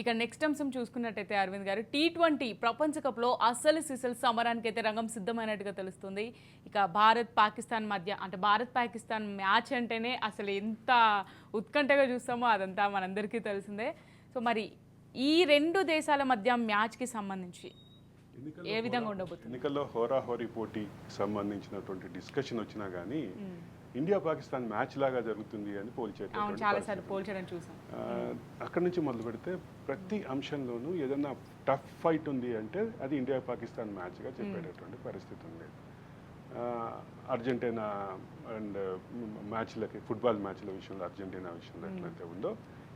ఇక నెక్స్ట్ అంశం చూసుకున్నట్టయితే అరవింద్ గారు టీ ట్వంటీ ప్రపంచ కప్లో అస్సలు సిసలు సమరానికి అయితే రంగం సిద్ధమైనట్టుగా తెలుస్తుంది. ఇక భారత్ పాకిస్తాన్ మధ్య అంటే భారత్ పాకిస్తాన్ మ్యాచ్ అంటేనే అసలు ఎంత ఉత్కంఠగా చూస్తామో అదంతా మనందరికీ తెలిసిందే. సో మరి ఈ రెండు దేశాల మధ్య మ్యాచ్కి సంబంధించి ఏ విధంగా ఉండబోతుంది? ఎన్నికల్లో హోరాహోరీ పోటీ సంబంధించినటువంటి డిస్కషన్ వచ్చినా కానీ ఇండియా పాకిస్తాన్ మ్యాచ్ లాగా జరుగుతుంది అని చాలాసార్లు పోల్చడం చూసాం. అక్కడి నుంచి మొదలు పెడితే ప్రతి అంశంలోనూ ఏదైనా టఫ్ ఫైట్ ఉంది అంటే అది ఇండియా పాకిస్తాన్ మ్యాచ్గా చెప్పేటటువంటి పరిస్థితి ఉంది. అర్జెంటీనా అండ్ మ్యాచ్లకి ఫుట్బాల్ మ్యాచ్ల విషయంలో అర్జెంటీనా విషయంలో ఎట్లయితే ఉందో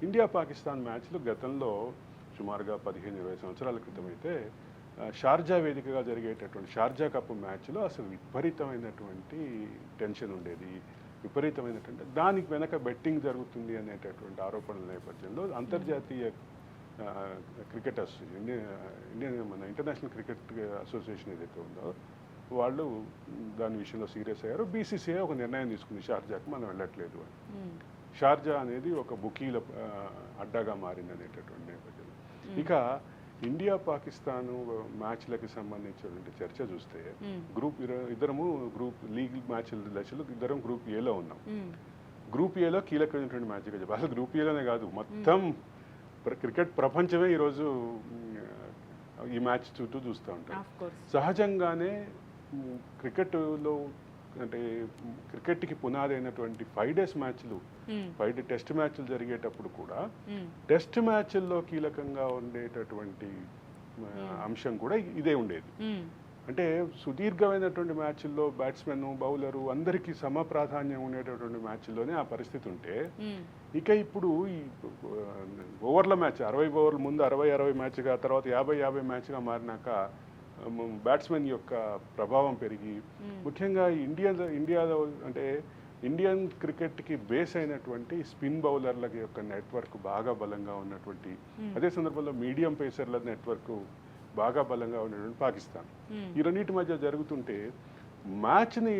ఇండియా పాకిస్తాన్ మ్యాచ్లు గతంలో సుమారుగా పదిహేను ఇరవై సంవత్సరాల క్రితం అయితే షార్జా వేదికగా జరిగేటటువంటి షార్జా కప్ మ్యాచ్లో అసలు విపరీతమైనటువంటి టెన్షన్ ఉండేది. విపరీతమైనటువంటి దానికి వెనక బెట్టింగ్ జరుగుతుంది అనేటటువంటి ఆరోపణల నేపథ్యంలో అంతర్జాతీయ ఆ, క్రికెట్ అసోసియేషన్ ఇండియన్ ఇండియన్ మన ఇంటర్నేషనల్ క్రికెట్ అసోసియేషన్ ఏదైతే ఉందో వాళ్ళు దాని విషయంలో సీరియస్ అయ్యారు. బీసీసీఐ ఒక నిర్ణయం తీసుకుంది షార్జాకి మనం వెళ్ళట్లేదు అని. మ్మ్. షార్జా అనేది ఒక బుకీల అడ్డాగా మారింది అనేటటువంటి నేపథ్యంలో. ఇక ఇండియా పాకిస్తాన్ మ్యాచ్లకి సంబంధించినటువంటి చర్చ చూస్తే. గ్రూప్ ఇద్దరము గ్రూప్ లీగ్ మ్యాచ్ల దశలో ఇద్దరం గ్రూప్ ఏలో ఉన్నాం. గ్రూప్ ఏలో కీలకమైనటువంటి మ్యాచ్గా చెప్పాలి. అసలు గ్రూప్ ఏలోనే కాదు. మొత్తం క్రికెట్ ప్రపంచమే ఈరోజు ఈ మ్యాచ్ చుట్టూ చూస్తూ ఉంటాం సహజంగానే క్రికెట్లో అంటే క్రికెట్కి పునాది అయినటువంటి ఫైవ్ డేస్ మ్యాచ్లు. ఫైవ్ డే టెస్ట్ మ్యాచ్లు జరిగేటప్పుడు కూడా. టెస్ట్ మ్యాచ్ల్లో కీలకంగా ఉండేటటువంటి మ, అంశం కూడా ఇదే ఉండేది మ్మ్. అంటే సుదీర్ఘమైనటువంటి మ్యాచ్ల్లో బ్యాట్స్మెన్ బౌలరు అందరికీ సమ ప్రాధాన్యం ఉండేటటువంటి మ్యాచ్ల్లోనే ఆ పరిస్థితి ఉంటే. ఇక ఇప్పుడు ఈ ఓవర్ల మ్యాచ్ అరవై ఓవర్ల ముందు అరవై అరవై మ్యాచ్గా తర్వాత యాభై యాభై మ్యాచ్గా మారినాక బ్యాట్స్మెన్ యొక్క ప్రభావం పెరిగి ముఖ్యంగా ఇండియా ఇండియాలో అంటే ఇండియన్ క్రికెట్కి బేస్ అయినటువంటి స్పిన్ బౌలర్ల యొక్క నెట్వర్క్ బాగా బలంగా ఉన్నటువంటి అదే సందర్భంలో మీడియం పేసర్ల నెట్వర్క్ బాగా బలంగా ఉన్నటువంటి పాకిస్తాన్. ఈ రెండింటి మధ్య జరుగుతుంటే మ్యాచ్ని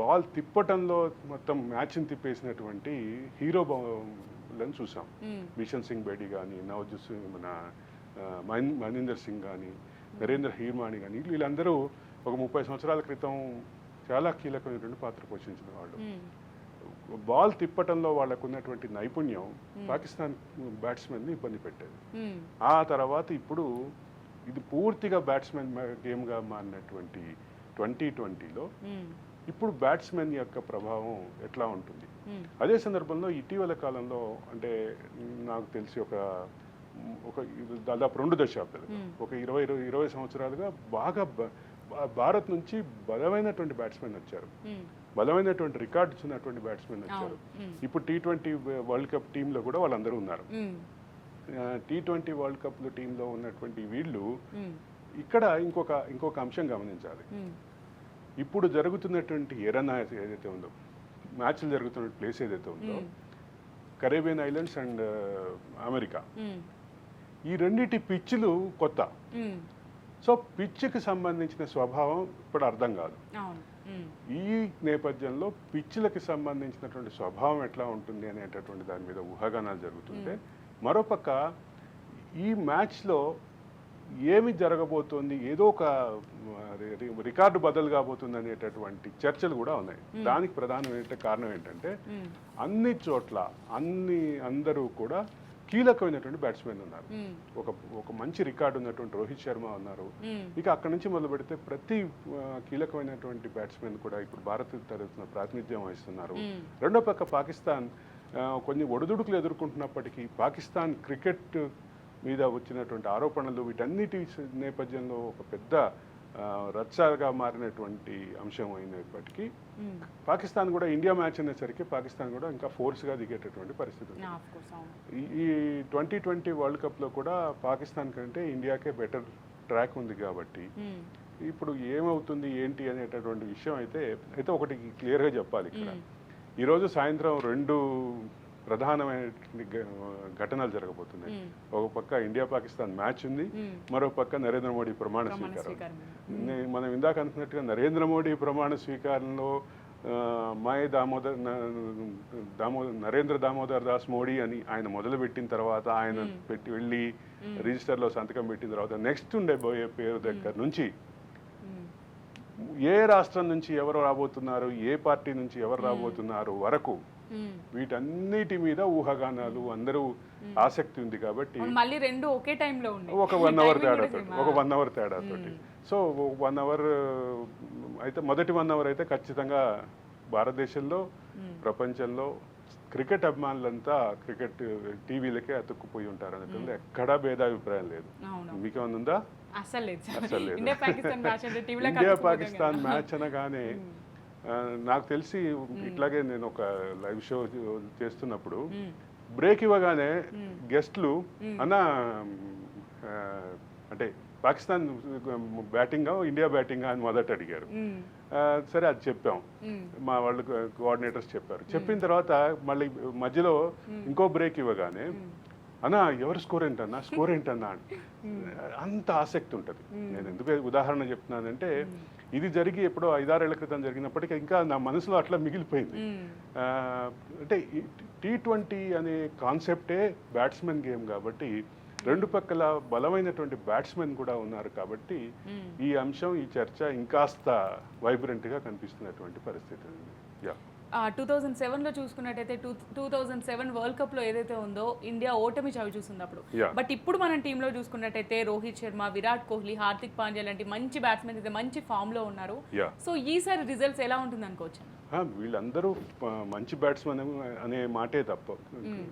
బాల్ తిప్పటంలో మొత్తం మ్యాచ్ని తిప్పేసినటువంటి హీరో బౌలర్లను చూసాం. మిషన్ సింగ్ బేడి కానీ నవజు సింగ్ మన మహేందర్ సింగ్ కానీ నరేంద్ర హీర్మాణి కానీ వీళ్ళందరూ ఒక ముప్పై సంవత్సరాల క్రితం చాలా కీలకమైనటువంటి పాత్ర పోషించిన వాళ్ళు. బాల్ తిప్పటంలో వాళ్ళకు ఉన్నటువంటి నైపుణ్యం పాకిస్తాన్ బ్యాట్స్మెన్ని ఇబ్బంది పెట్టేది. ఆ తర్వాత ఇప్పుడు ఇది పూర్తిగా బ్యాట్స్మెన్ గేమ్గా మారినటువంటి ట్వంటీ ట్వంటీలో. ఇప్పుడు బ్యాట్స్మెన్ యొక్క ప్రభావం ఎట్లా ఉంటుంది. అదే సందర్భంలో ఇటీవల కాలంలో అంటే నాకు తెలిసి ఒక ఒక దాదాపు రెండు దశాబ్దాలు. ఒక ఇరవై ఇరవై ఇరవై సంవత్సరాలుగా బాగా భారత్ నుంచి బలమైనటువంటి బ్యాట్స్మెన్ వచ్చారు. బలమైనటువంటి రికార్డ్స్ ఉన్నటువంటి బ్యాట్స్మెన్ వచ్చారు. ఇప్పుడు టీ ట్వంటీ వరల్డ్ కప్ టీంలో కూడా వాళ్ళందరూ ఉన్నారు. టీ ట్వంటీ వరల్డ్ కప్లో టీంలో ఉన్నటువంటి వీళ్ళు. ఇక్కడ ఇంకొక ఇంకొక అంశం గమనించాలి. ఇప్పుడు జరుగుతున్నటువంటి ఎరనా ఏదైతే ఉందో మ్యాచ్లు జరుగుతున్న ప్లేస్ ఏదైతే ఉందో. Caribbean islands and America. ఈ రెండిటి పిచ్చులు కొత్త. సో పిచ్కి సంబంధించిన స్వభావం ఇప్పుడు అర్థం కాదు. ఈ నేపథ్యంలో పిచ్చులకి సంబంధించినటువంటి స్వభావం ఎట్లా ఉంటుంది అనేటటువంటి దాని మీద ఊహాగానాలు జరుగుతుంటే మరోపక్క ఈ మ్యాచ్లో ఏమి జరగబోతోంది ఏదో ఒక రికార్డు బదులు కాబోతుంది అనేటటువంటి చర్చలు కూడా ఉన్నాయి దానికి ప్రధానమైన కారణం ఏంటంటే. అన్ని చోట్ల అన్ని అందరూ కూడా కీలకమైనటువంటి బ్యాట్స్మెన్ ఉన్నారు. ఒక ఒక మంచి రికార్డు ఉన్నటువంటి రోహిత్ శర్మ ఉన్నారు. ఇక అక్కడ నుంచి మొదలు పెడితే ప్రతి కీలకమైనటువంటి బ్యాట్స్మెన్ కూడా ఇప్పుడు భారత్ తరఫున ప్రాతినిధ్యం వహిస్తున్నారు. రెండో పక్క పాకిస్తాన్ కొన్ని ఒడిదుడుకులు ఎదుర్కొంటున్నప్పటికీ పాకిస్తాన్ క్రికెట్ మీద వచ్చినటువంటి ఆరోపణలు వీటన్నిటి నేపథ్యంలో ఒక పెద్ద రచ్చగా మారినటువంటి అంశం అయినప్పటికీ. పాకిస్తాన్ కూడా ఇండియా మ్యాచ్ అనేసరికి పాకిస్తాన్ కూడా ఇంకా ఫోర్స్గా దిగేటటువంటి పరిస్థితి ఈ- ట్వంటీ ట్వంటీ వరల్డ్ కప్లో కూడా పాకిస్తాన్ కంటే ఇండియాకే బెటర్ ట్రాక్ ఉంది కాబట్టి. ఇప్పుడు ఏమవుతుంది ఏంటి అనేటటువంటి విషయం అయితే అయితే ఒకటి క్లియర్గా చెప్పాలి ఇక్కడ. ఈరోజు సాయంత్రం రెండు ప్రధానమైన ఘటనలు జరగబోతున్నాయి. ఒక పక్క ఇండియా పాకిస్తాన్ మ్యాచ్ ఉంది. మరో పక్క నరేంద్ర మోడీ ప్రమాణ స్వీకారం మనం ఇందాక అనుకున్నట్టుగా నరేంద్ర మోడీ ప్రమాణ స్వీకారంలో ఆ, మై దామోదర్ న- దామో నరేంద్ర దామోదర్ దాస్ మోడీ అని ఆయన మొదలు పెట్టిన తర్వాత ఆయన పెట్టి వెళ్ళి రిజిస్టర్లో సంతకం పెట్టిన తర్వాత నెక్స్ట్ ఉండే పోయే పేరు దగ్గర నుంచి. ఏ రాష్ట్రం నుంచి ఎవరు రాబోతున్నారు ఏ పార్టీ నుంచి ఎవరు రాబోతున్నారు వరకు. వీటన్నిటి మీద ఊహాగానాలు అందరూ ఆసక్తి ఉంది కాబట్టి మళ్ళీ రెండు ఒకే టైంలో ఒక వన్ అవర్ Timing తేడా కూడా తోటి same. ఒక వన్ అవర్ తేడా తోటి సో వన్ అవర్ అయితే మొదటి వన్ అవర్ అయితే ఖచ్చితంగా భారతదేశంలో ప్రపంచంలో క్రికెట్ అభిమానులంతా క్రికెట్ టీవీలకే అతుక్కుపోయి ఉంటారు అనుకుంది ఎక్కడా భేదాభిప్రాయం లేదు. ఉందా? అసలు లేదు. ఇండియా పాకిస్తాన్ మ్యాచ్ అనగానే నాకు తెలిసి ఇట్లాగే నేను ఒక లైవ్ షో చేస్తున్నప్పుడు బ్రేక్ ఇవ్వగానే గెస్ట్లు అన్న అంటే పాకిస్తాన్ బ్యాటింగా ఇండియా బ్యాటింగా అని మొదట అడిగారు. సరే అది చెప్పాం. మా వాళ్ళు కోఆర్డినేటర్స్ చెప్పారు. చెప్పిన తర్వాత మళ్ళీ మధ్యలో ఇంకో బ్రేక్ ఇవ్వగానే అన్నా ఎవరు స్కోర్ ఏంటన్నా? స్కోర్ ఏంటన్నా. అంత ఆసక్తి ఉంటుంది. నేను ఎందుకు ఉదాహరణ చెప్తున్నానంటే ఇది జరిగి ఎప్పుడో ఐదారేళ్ళ క్రితం జరిగినప్పటికీ ఇంకా నా మనసులో అట్లా మిగిలిపోయింది. అంటే టీ ట్వంటీ అనే కాన్సెప్టే బ్యాట్స్మెన్ గేమ్ కాబట్టి రెండు పక్కల బలమైనటువంటి బ్యాట్స్మెన్ కూడా ఉన్నారు కాబట్టి ఈ అంశం ఈ చర్చ ఇంకాస్త వైబ్రెంట్గా కనిపిస్తున్నటువంటి పరిస్థితి ఉంది. యా. టూ థౌజండ్ సెవెన్లో చూసుకున్నట్టయితే two two thousand seven world కప్లో ఏదైతే ఉందో ఇండియా ఓటమి చవి చూస్తుంది అప్పుడు. బట్ ఇప్పుడు మనం టీంలో చూసుకున్నట్టయితే రోహిత్ శర్మ విరాట్ కోహ్లీ హార్దిక్ పాండ్యా లాంటి మంచి బ్యాట్స్మెన్ అయితే మంచి ఫామ్లో ఉన్నారు. సో ఈసారి రిజల్ట్స్ ఎలా ఉంటుంది అనుకోవచ్చు వీళ్ళందరూ మంచి బ్యాట్స్మెన్ అనే మాటే తప్ప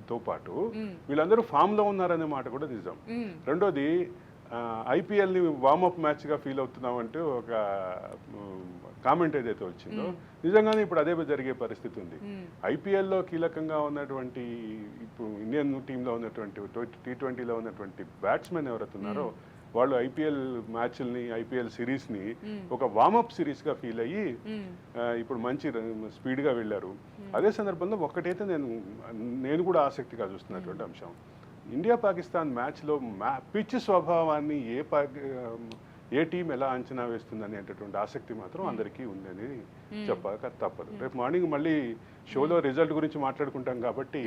తో పాటు వీళ్ళందరూ ఫామ్లో ఉన్నారనే మాట కూడా నిజం. రెండోది ఐపీఎల్ని వార్మప్ మ్యాచ్గా ఫీల్ అవుతున్నాం అంటూ ఒక కామెంట్ ఏదైతే వచ్చిందో నిజంగానే ఇప్పుడు అదే జరిగే పరిస్థితి ఉంది. ఐపీఎల్లో కీలకంగా ఉన్నటువంటి ఇప్పుడు ఇండియన్ టీంలో ఉన్నటువంటి టీ ట్వంటీలో ఉన్నటువంటి బ్యాట్స్మెన్ ఎవరైతే ఉన్నారో వాళ్ళు ఐపీఎల్ మ్యాచ్ల్ని ఐపీఎల్ సిరీస్ని ఒక వార్మప్ సిరీస్గా ఫీల్ అయ్యి ఇప్పుడు మంచి స్పీడ్గా వెళ్ళారు. అదే సందర్భంలో ఒక్కటైతే నేను నేను కూడా ఆసక్తిగా చూస్తున్నటువంటి అంశం. ఇండియా పాకిస్తాన్ మ్యాచ్లో మ్యా పిచ్ స్వభావాన్ని ఏ పా ఏ టీం ఎలా అంచనా వేస్తుంది అనేటటువంటి ఆసక్తి మాత్రం అందరికీ ఉందని చెప్పక తప్పదు. రేపు మార్నింగ్ మళ్ళీ షోలో రిజల్ట్ గురించి మాట్లాడుకుంటాం కాబట్టి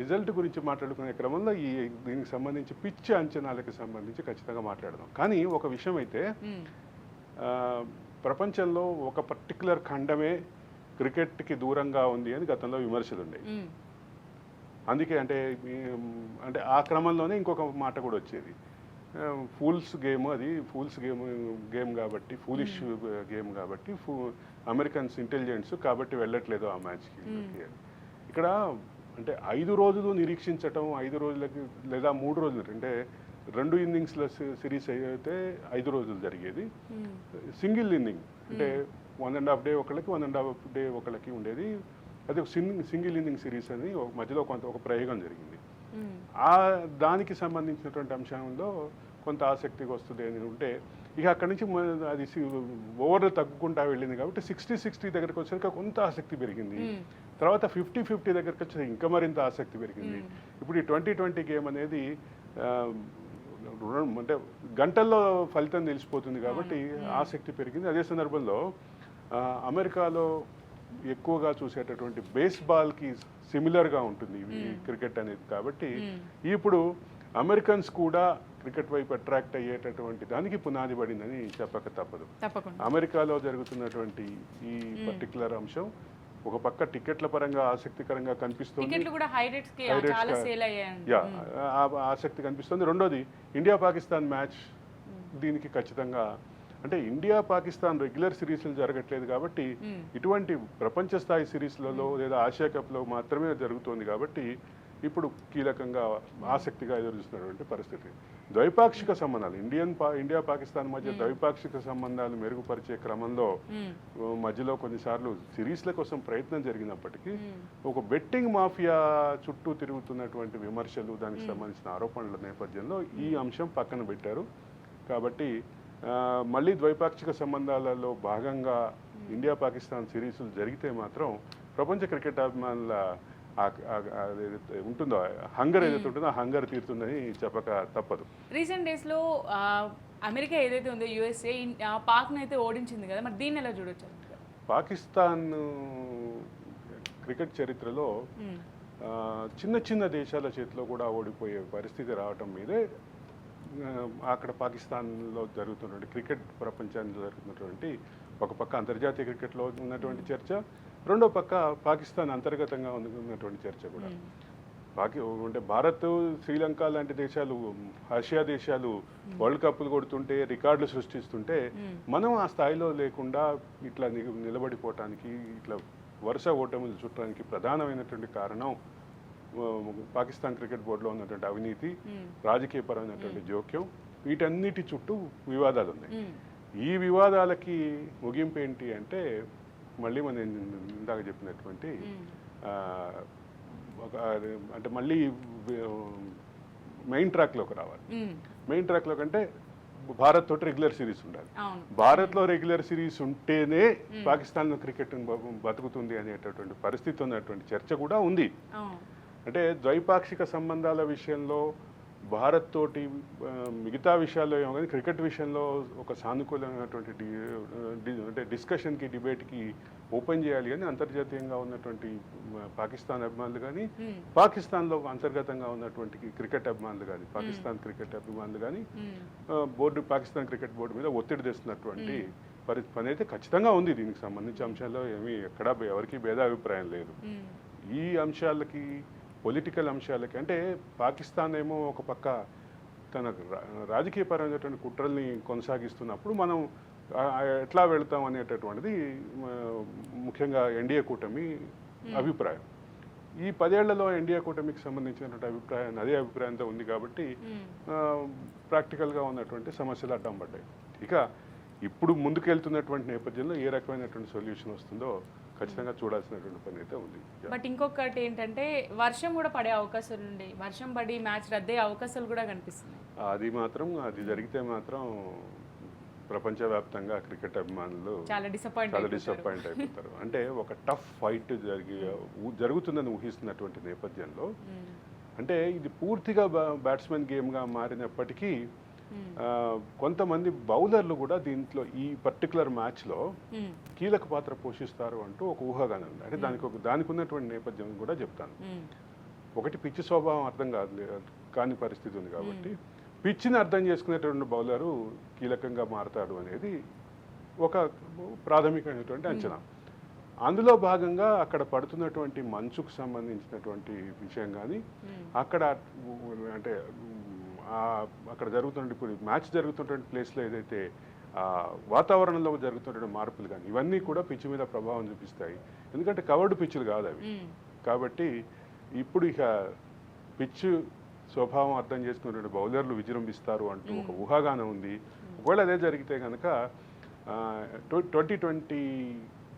రిజల్ట్ గురించి మాట్లాడుకునే క్రమంలో ఈ దీనికి సంబంధించి పిచ్ అంచనాలకు సంబంధించి ఖచ్చితంగా మాట్లాడదాం. కానీ ఒక విషయం అయితే ప్రపంచంలో ఒక పర్టికులర్ ఖండమే క్రికెట్కి దూరంగా ఉంది అని గతంలో విమర్శలు ఉండేవి అందుకే అంటే అంటే ఆ క్రమంలోనే ఇంకొక మాట కూడా వచ్చేది. ఫూల్స్ గేమ్ అది ఫూల్స్ గేమ్ గేమ్ కాబట్టి ఫూలిష్ గేమ్ కాబట్టి ఫూ అమెరికన్స్ ఇంటెలిజెన్స్ కాబట్టి వెళ్ళట్లేదు ఆ మ్యాచ్కి. ఇక్కడ అంటే ఐదు రోజులు నిరీక్షించటం ఐదు రోజులకి లేదా మూడు రోజులు అంటే రెండు ఇన్నింగ్స్ల సిరీస్ అయితే ఐదు రోజులు జరిగేది. సింగిల్ ఇన్నింగ్ అంటే వన్ అండ్ హాఫ్ డే ఒకళ్ళకి వన్ అండ్ హాఫ్ డే ఒకళ్ళకి ఉండేది. అది సింగిల్ ఇన్నింగ్ సిరీస్ అని ఒక మధ్యలో కొంత ఒక ప్రయోగం జరిగింది. ఆ దానికి సంబంధించినటువంటి అంశంలో కొంత ఆసక్తిగా వస్తుంది అని ఉంటే ఇక అక్కడి నుంచి అది ఓవర్ తగ్గుకుంటా వెళ్ళింది కాబట్టి సిక్స్టీ సిక్స్టీ దగ్గరికి వచ్చాక కొంత ఆసక్తి పెరిగింది. తర్వాత ఫిఫ్టీ ఫిఫ్టీ దగ్గరికి వచ్చి ఇంకా మరింత ఆసక్తి పెరిగింది. ఇప్పుడు ఈ ట్వంటీ ట్వంటీ గేమ్ అనేది అంటే గంటల్లో ఫలితం తెలిసిపోతుంది కాబట్టి ఆసక్తి పెరిగింది. అదే సందర్భంలో అమెరికాలో ఎక్కువగా చూసేటటువంటి బేస్బాల్కి సిమిలర్గా ఉంటుంది ఈ క్రికెట్ అనేది కాబట్టి ఇప్పుడు అమెరికన్స్ కూడా క్రికెట్ వైపు అట్రాక్ట్ అయ్యేటటువంటి దానికి పునాది పడిందని చెప్పక తప్పదు. అమెరికాలో జరుగుతున్నటువంటి ఈ పర్టికులర్ అంశం ఒక పక్క టికెట్ల పరంగా ఆసక్తికరంగా కనిపిస్తుంది. ఆసక్తి కనిపిస్తుంది. రెండోది ఇండియా పాకిస్తాన్ మ్యాచ్ దీనికి ఖచ్చితంగా అంటే ఇండియా పాకిస్తాన్ రెగ్యులర్ సిరీస్లు జరగట్లేదు కాబట్టి ఇటువంటి ప్రపంచ స్థాయి సిరీస్లలో లేదా ఆసియా కప్లో మాత్రమే జరుగుతోంది కాబట్టి ఇప్పుడు కీలకంగా ఆసక్తిగా ఎదురుస్తున్నటువంటి పరిస్థితి. ద్వైపాక్షిక సంబంధాలు ఇండియన్ ఇండియా పాకిస్తాన్ మధ్య ద్వైపాక్షిక సంబంధాలు మెరుగుపరిచే క్రమంలో మధ్యలో కొన్నిసార్లు సిరీస్ల కోసం ప్రయత్నం జరిగినప్పటికీ ఒక బెట్టింగ్ మాఫియా చుట్టూ తిరుగుతున్నటువంటి విమర్శలు దానికి సంబంధించిన ఆరోపణల నేపథ్యంలో ఈ అంశం పక్కన పెట్టారు. కాబట్టి మళ్ళీ ద్వైపాక్షిక సంబంధాలలో భాగంగా ఇండియా పాకిస్తాన్ సిరీస్లు జరిగితే మాత్రం ప్రపంచ క్రికెట్ అభిమానుల ఉంటుందో హంగర్ ఏదైతే ఉంటుందో ఆ హంగర్ తీరుతుందని చెప్పక తప్పదు. రీసెంట్ డేస్లో ఆ, అమెరికా ఏదైతే ఉందో యుఎస్ఏ పాక్ అయితే ఓడించింది కదా మరి దీన్ని ఎలా చూడొచ్చు? పాకిస్తాన్ క్రికెట్ చరిత్రలో చిన్న చిన్న దేశాల చేతిలో కూడా ఓడిపోయే పరిస్థితి రావటం మీదే అక్కడ పాకిస్తాన్లో జరుగుతున్నటువంటి క్రికెట్ ప్రపంచానికి జరుగుతున్నటువంటి ఒక పక్క అంతర్జాతీయ క్రికెట్లో ఉన్నటువంటి చర్చ రెండో పక్క పాకిస్తాన్ అంతర్గతంగా ఉన్నటువంటి చర్చ కూడా. పాకి అంటే భారత్ శ్రీలంక లాంటి దేశాలు ఆసియా దేశాలు వరల్డ్ కప్లు కొడుతుంటే రికార్డులు సృష్టిస్తుంటే. మనం ఆ స్థాయిలో లేకుండా ఇట్లా నిలబడిపోవటానికి ఇట్లా వరుస ఓటములు చుట్టడానికి ప్రధానమైనటువంటి కారణం పాకిస్తాన్ క్రికెట్ బోర్డులో ఉన్నటువంటి అవినీతి మ్మ్. రాజకీయపరమైనటువంటి జోక్యం వీటన్నిటి చుట్టూ వివాదాలు ఉన్నాయి. ఈ వివాదాలకి ముగింపు ఏంటి అంటే మళ్ళీ మనం ఇందాక చెప్పినటువంటి ఒక అంటే మళ్ళీ మెయిన్ ట్రాక్లోకి రావాలి. మెయిన్ ట్రాక్లో కంటే భారత్ తోటి రెగ్యులర్ సిరీస్ ఉండాలి. భారత్లో రెగ్యులర్ సిరీస్ ఉంటేనే పాకిస్తాన్లో క్రికెట్ బతుకుతుంది అనేటటువంటి పరిస్థితి ఉన్నటువంటి చర్చ కూడా ఉంది. అంటే ద్వైపాక్షిక సంబంధాల విషయంలో భారత్ తోటి మిగతా విషయాల్లో ఏమో కానీ క్రికెట్ విషయంలో ఒక సానుకూలమైనటువంటి డి అంటే డిస్కషన్కి డిబేట్కి ఓపెన్ చేయాలి అని అంతర్జాతీయంగా ఉన్నటువంటి పాకిస్తాన్ అభిమానులు కానీ. పాకిస్తాన్లో అంతర్గతంగా ఉన్నటువంటి క్రికెట్ అభిమానులు కానీ పాకిస్తాన్ క్రికెట్ అభిమానులు కానీ బోర్డు పాకిస్తాన్ క్రికెట్ బోర్డు మీద ఒత్తిడి తెస్తున్నటువంటి పరి పని అయితే ఖచ్చితంగా ఉంది. దీనికి సంబంధించి అంశాల్లో ఏమీ ఎక్కడా ఎవరికీ భేదాభిప్రాయం లేదు. ఈ అంశాలకి పొలిటికల్ అంశాలకి అంటే పాకిస్తాన్ ఏమో ఒక పక్క తన రా- రాజకీయపరమైనటువంటి కుట్రల్ని కొనసాగిస్తున్నప్పుడు మనం ఎట్లా వెళ్తాం అనేటటువంటిది ముఖ్యంగా ఎన్డీఏ కూటమి అభిప్రాయం. ఈ పదేళ్ళలో ఎన్డీఏ కూటమికి సంబంధించినటువంటి అభిప్రాయం అదే అభిప్రాయంతో ఉంది కాబట్టి ప్రాక్టికల్గా ఉన్నటువంటి సమస్యలు అడ్డం పడ్డాయి ఇక ఇప్పుడు ముందుకెళ్తున్నటువంటి నేపథ్యంలో ఏ రకమైనటువంటి సొల్యూషన్ వస్తుందో ఖచ్చితంగా చూడాల్సినటువంటి పని అయితే ఉంది. బట్ ఇంకొకటి ఏంటంటే వర్షం కూడా పడే అవకాశాలు ఉండే. వర్షం పడి మ్యాచ్ రద్దయ్యే అవకాశాలు కూడా కనిపిస్తున్నాయి. అది మాత్రం అది జరిగితే మాత్రం ప్రపంచవ్యాప్తంగా క్రికెట్ అభిమానులు చాలా డిసప్పాయింట్ చాలా డిసప్పాయింట్ అయిపోతారు. అంటే ఒక టఫ్ ఫైట్ జరిగి జరుగుతుందని ఊహిస్తున్నటువంటి నేపథ్యంలో అంటే ఇది పూర్తిగా బ్యాట్స్మెన్ గేమ్గా మారినప్పటికీ కొంతమంది బౌలర్లు కూడా దీంట్లో ఈ పర్టికులర్ మ్యాచ్లో కీలక పాత్ర పోషిస్తారు అంటూ ఒక ఊహాగానం ఉంది. అంటే దానికి ఒక దానికి ఉన్నటువంటి నేపథ్యం కూడా చెప్తాను. ఒకటి పిచ్చి స్వభావం అర్థం కాదు కాని పరిస్థితి ఉంది కాబట్టి పిచ్చిని అర్థం చేసుకునేటువంటి బౌలరు కీలకంగా మారతాడు అనేది ఒక ప్రాథమికమైనటువంటి అంచనా. అందులో భాగంగా అక్కడ పడుతున్నటువంటి మంచుకు సంబంధించినటువంటి విషయం కానీ అక్కడ అంటే అక్కడ జరుగుతున్న ఇప్పుడు మ్యాచ్ జరుగుతున్నటువంటి ప్లేస్లో ఏదైతే ఆ వాతావరణంలో జరుగుతున్న మార్పులు కానీ ఇవన్నీ కూడా పిచ్ మీద ప్రభావం చూపిస్తాయి. ఎందుకంటే కవర్డ్ పిచ్చులు కాదు అవి. కాబట్టి ఇప్పుడు ఇక పిచ్ స్వభావం అర్థం చేసుకున్నటువంటి బౌలర్లు విజృంభిస్తారు అంటూ ఒక ఊహాగానం ఉంది. ఒకవేళ అదే జరిగితే కనుక ట్వంటీ ట్వంటీ